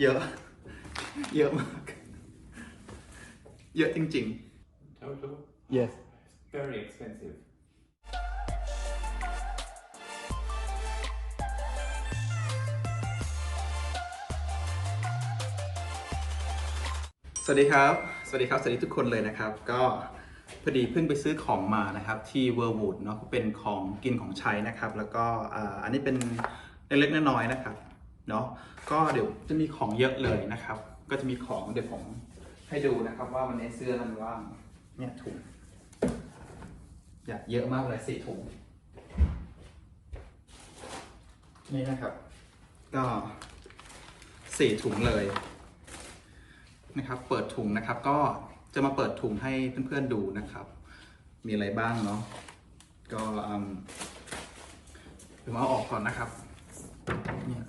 เยอะ เยอะมาก เยอะจริง Total? ๆ yes Very expensive. สวัสดีครับ สวัสดีครับ สวัสดีทุกคนเลยนะครับ ก็พอดีเพิ่งไปซื้อของมานะครับที่เวอร์วูดเนาะเป็นของกินของใช้นะครับ แล้วก็อ่าอันนี้เป็นเล็กๆน้อยๆนะครับ เนาะก็เดี๋ยวจะมีของเยอะเลยนะครับ ก็จะมีของเดี๋ยวผมให้ดูนะครับ ว่ามันในเสื้อมันว่างเนี่ยถุงอยากเยอะมากเลยสี่ถุงนี่นะครับ ก็สี่ถุงเลยนะครับ เปิดถุงนะครับ ก็จะมาเปิดถุงให้เพื่อนๆดูนะครับ มีอะไรบ้างเนาะก็อืมผมเอาออกก่อนนะครับ เนี่ย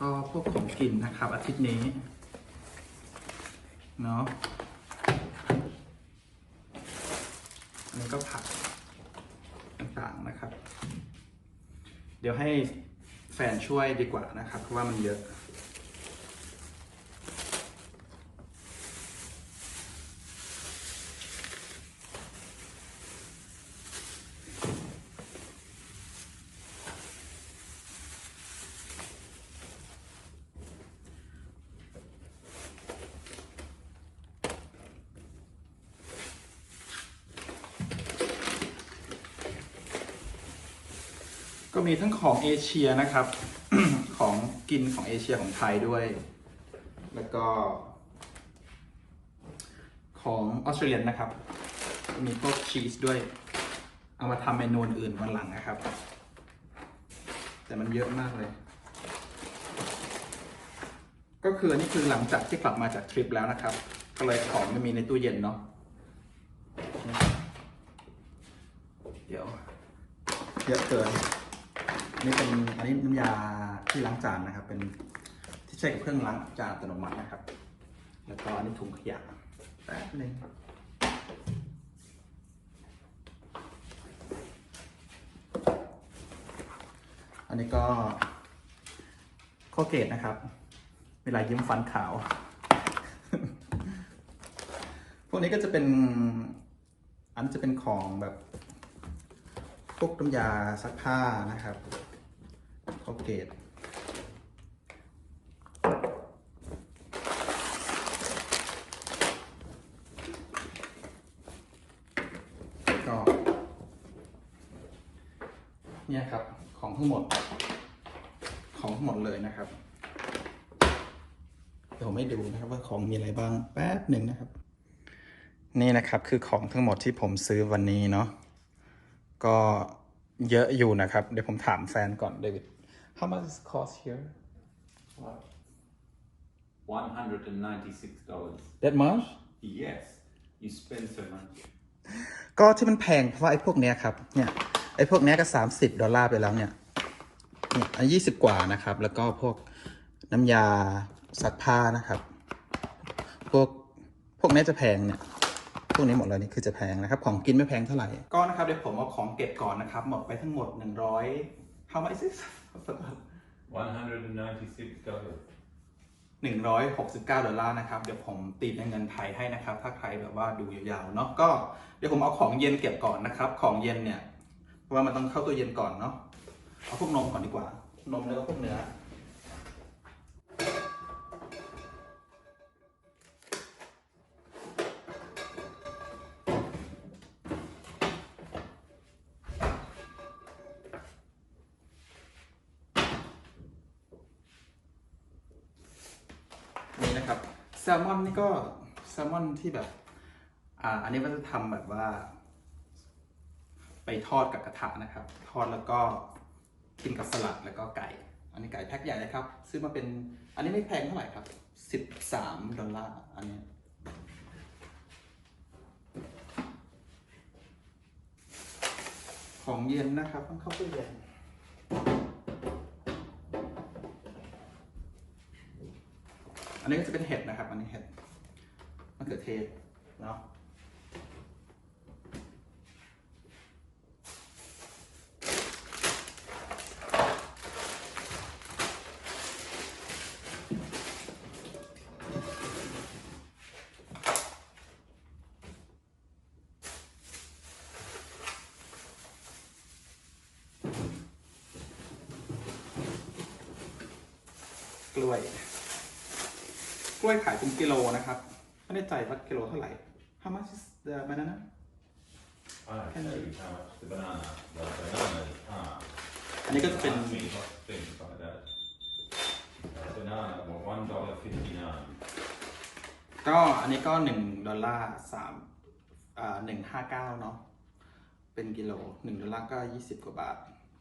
ก็พ วกของกินนะครับ อาทิตย์นี้ เนาะอันนี้ก็ผักต่างๆนะครับ เดี๋ยวให้แฟนช่วยดีกว่านะครับ เพราะว่ามันเยอะ มีทั้งของเอเชียนะครับ ของกินของเอเชียของไทยด้วย แล้วก็ ของออสเตรเลียนนะครับ มีพวกชีสด้วย เอามาทำเมนูอื่นวันหลังนะครับ แต่มันเยอะมากเลย ก็คืออันนี้คือหลังจากที่กลับมาจากทริปแล้วนะครับ ก็เลยของไม่มีในตู้เย็นเนาะเดี๋ยวเยอะเกิน นนี้เป็นอันนี้น้ำยาที่ล้างจานนะครับ เป็นที่ใช้กับเครื่องล้างจานอัตโนมัตินะครับ แล้วก็อันนี้ถุงขยะแป๊บนึงอันนี้ก็ข้อเกตนะครับ เวลายิ้มฟันขาว พวกนี้ก็จะเป็นอันจะเป็นของแบบพวกน้ำยาซักผ้านะครับ คอลเกตก็เนี่ยครับของทั้งหมด ของทั้งหมดเลยนะครับ เดี๋ยวผมให้ดูนะครับว่าของมีอะไรบ้างแป๊บหนึ่งนะครับ นี่นะครับคือของทั้งหมดที่ผมซื้อวันนี้เนาะก็เยอะอยู่นะครับ เดี๋ยวผมถามแฟนก่อนเดวิด How much is cost here? 196 dollars That much? Yes. You spend so much. ก็ที่มันแพงเพราะไอ้พวกเนี้ยครับเนี่ยไอ้พวกเนี้ยก็สามสิบดอลลาร์ไปแล้วเนี่ยเนี่ยอันยี่สิบกว่านะครับ แล้วก็พวกน้ำยาซัดผ้านะครับ พวกพวกนี้จะแพงเนี่ยพวกนี้หมดเลยนี่คือจะแพงนะครับ ของกินไม่แพงเท่าไหร่ ก็นะครับเดี๋ยวผมเอาของเก็บก่อนนะครับ หมดไปทั้งหมดหนึ่งร้อย how much is this 196 dollars 169 ดอลลาร์นะครับ เดี๋ยวผมตีเป็นเงินไทยให้นะครับ ถ้าใครแบบว่าดูยาวๆเนาะก็เดี๋ยวผมเอาของเย็นเก็บก่อนนะครับ ของเย็นเนี่ย เพราะว่ามันต้องเข้าตัวเย็นก่อนเนาะเอาพวกนมก่อนดีกว่า นมแล้วก็พวกเนื้อ แซลมอนนี่ก็แซลมอนที่แบบ อ่า อันนี้ก็จะทำแบบว่า ไปทอดกับกระทะนะครับ ทอดแล้วก็กินกับสลัดแล้วก็ไก่ อันนี้ไก่แพ็คใหญ่เลยครับ ซื้อมาเป็น อันนี้ไม่แพงเท่าไหร่ครับสิบสามดอลลาร์ อันนี้ของเย็นนะครับต้องเข้าตู้เย็น อันนี้ก็จะเป็นเห็ดนะครับ อันนี้เห็ดมะเขือเทศเนาะกล้วย ล้วยขายเป็นกิโลนะครับ ไม่แน่ใจว่ากิโลเท่าไหร่ How much is the banana I tell you how much the banana, the bananas are. อันนี้ก็จะเป็น Ask me what things like that. A banana, well, one dollar fifty-nine. ก็อันนี้ก็หนึ่งดอลลาร์สามอ่าหนึ่งห้าเก้าเนาะเป็นกิโลหนึ่งดอลลาร์ก็ยี่สิบกว่าบาท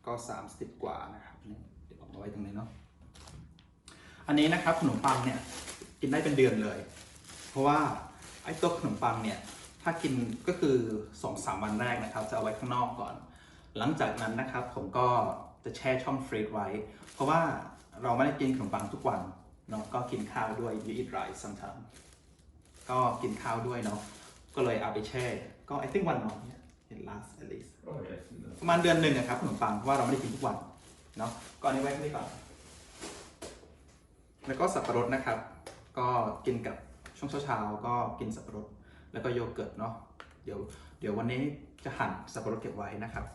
ก็สามสิบกว่านะครับนี่เดี๋ยวเอามาไว้ตรงนี้เนาะอันนี้นะครับขนมปังเนี่ย กินได้เป็นเดือนเลย เพราะว่าไอ้ตัวขนมปังเนี่ยถ้ากินก็คือสองสามวันแรกนะครับ จะเอาไว้ข้างนอกก่อน หลังจากนั้นนะครับผมก็จะแช่ช่องฟรีซไว้ เพราะว่าเราไม่ได้กินขนมปังทุกวันเนาะก็กินข้าวด้วย you eat rice sometimes ก็กินข้าวด้วยเนาะก็เลยเอาไปแช่ ก็ I think one month เนี่ย it last at least Oh, yes. and the- ประมาณเดือนหนึ่งนะครับขนมปังเพราะว่าเราไม่ได้กินทุกวันเนาะก็อันนี้ไว้ที่นี่ก่อนแล้วก็สับปะรดนะครับ ก็กินกับช่วงเช้าๆก็กินสับปะรดแล้วก็โยเกิร์ตเนาะเดี๋ยวเดี๋ยววันนี้จะหั่นสับปะรดเก็บไว้นะครับ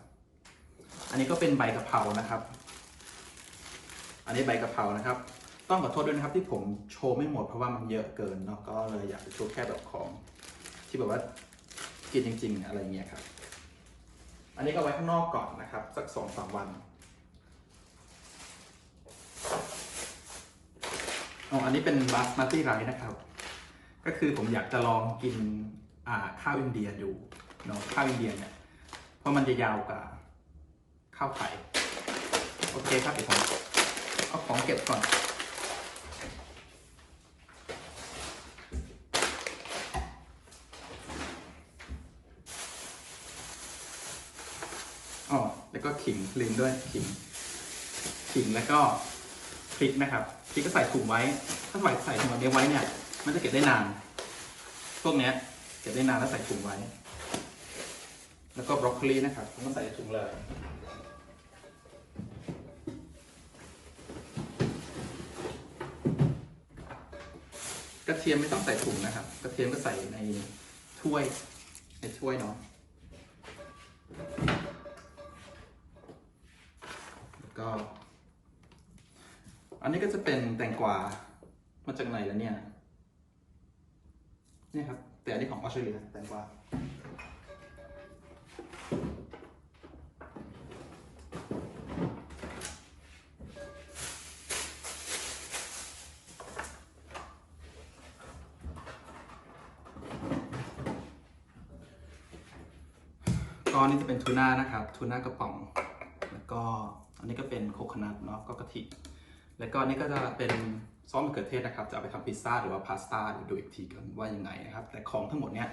อันนี้ก็เป็นใบกะเพรานะครับ อันนี้ใบกะเพรานะครับ ต้องขอโทษด้วยนะครับที่ผมโชว์ไม่หมดเพราะว่ามันเยอะเกินเนาะก็เลยอยากจะโชว์แค่แบบของที่แบบว่ากินจริง ๆ อะไรเงี้ยครับ อันนี้ก็ไว้ข้างนอกก่อนนะครับ สักสองสามวัน อ๋ออันนี้เป็นบาสมาติไรนะครับ ก็คือผมอยากจะลองกินข้าวอินเดียดูเนาะข้าวอินเดียเนี่ยเพราะมันจะยาวกว่าข้าวไข่โอเคครับเดี๋ยวผมเอาของเก็บก่อนอ๋อแล้วก็ขิงลืมด้วยขิงขิงแล้วก็พริกนะครับ พริกก็ใส่ถุงไว้ ถ้าใส่ใส่ถุงแบบนี้ไว้เนี่ย มันจะเก็บได้นาน พวกเนี้ยเก็บได้นานแล้วใส่ถุงไว้ แล้วก็บรอกโคลีนะครับผมก็ใส่ถุงเลยกระเทียมไม่ต้องใส่ถุงนะครับ กระเทียมก็ใส่ในถ้วยในถ้วยเนาะแล้วก็ อันนี้ก็จะเป็นแตงกวา มาจากไหนแล้วเนี่ย นี่ครับ แต่อันนี้ของออสเตรเลียแตงกวาก็อันนี่จะเป็นทูน่านะครับ ทูน่ากระป๋อง แล้วก็อันนี้ก็เป็นโคคนัทเนาะ ก็กะทิ แล้วก็นนี้ก็จะเป็นซอสมะเขือเทศนะครับ จะเอาไปทำพิซซ่าหรือว่าพาสต้าดูอีกทีกันว่ายังไงนะครับ แต่ของทั้งหมดเนี้ย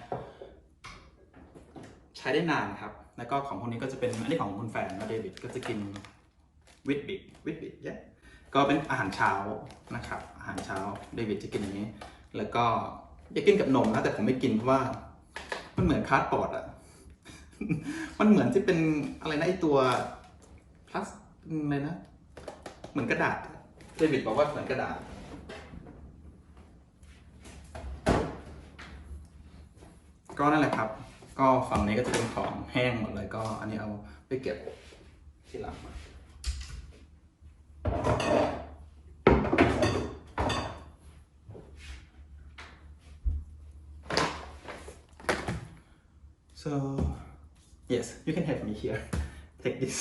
ใช้ได้นานครับ แล้วก็ของพวกนี้ก็จะเป็นอันนี้ของคุณแฟนนะเดวิดก็จะกินวิตบิ t วิตบิ t เนี่ยก็เป็นอาหารเช้านะครับ อาหารเช้าเดวิดจะกินอย่างนี้ แล้วก็อยากกินกับนมนะแต่ผมไม่กินเพราะว่า มันเหมือนคาร์ดบอร์ดอะมันเหมือนที่เป็นอะไรนะไอตัวพลาสอะไรนะ เหมือนกระดาษ เดวิดบอกว่าเหมือนกระดาษ ก็นั่นแหละครับ ก็ฝั่งนี้ก็จะเป็นของแห้งหมดเลยก็ อันนี้เอาไปเก็บที่หลังมา so yes you can have me here take this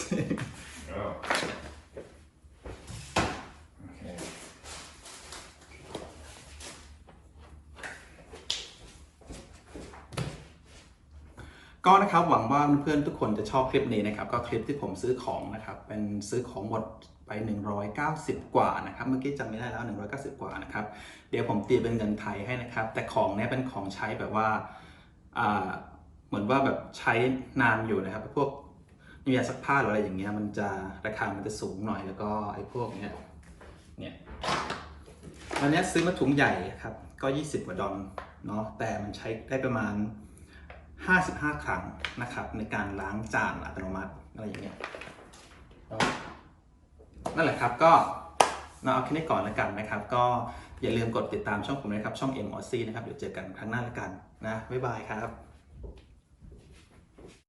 ก็นะครับหวังว่าเพื่อนทุกคนจะชอบคลิปนี้นะครับก็คลิปที่ผมซื้อของนะครับเป็นซื้อของหมดไป 190 กว่านะครับเมื่อกี้จำไม่ได้แล้ว 190 กว่านะครับเดี๋ยวผมตีเป็นเงินไทยให้นะครับ แต่ของเนี้ยเป็นของใช้แบบว่าอ่าเหมือนว่าแบบใช้นานอยู่นะครับพวกนิยาซักผ้าหรืออะไรอย่างเงี้ยมันจะราคามันจะสูงหน่อยแล้วก็ไอ้พวกเนี้ยเนี่ยอันนี้ซื้อมาถุงใหญ่ครับก็ 20 กว่าดอลเนาะแต่มันใช้ได้ประมาณ 55 ครั้งนะครับในการล้างจานอัตโนมัติอะไรอย่างเงี้ยนั่นแหละครับก็มาเอาแค่นี้ก่อนแล้วกันนะครับ ก็อย่าลืมกดติดตามช่องผมนะครับ ช่อง M o c นะครับ เดี๋ยวเจอกันครั้งหน้าแล้วกันนะ บ๊ายบายครับ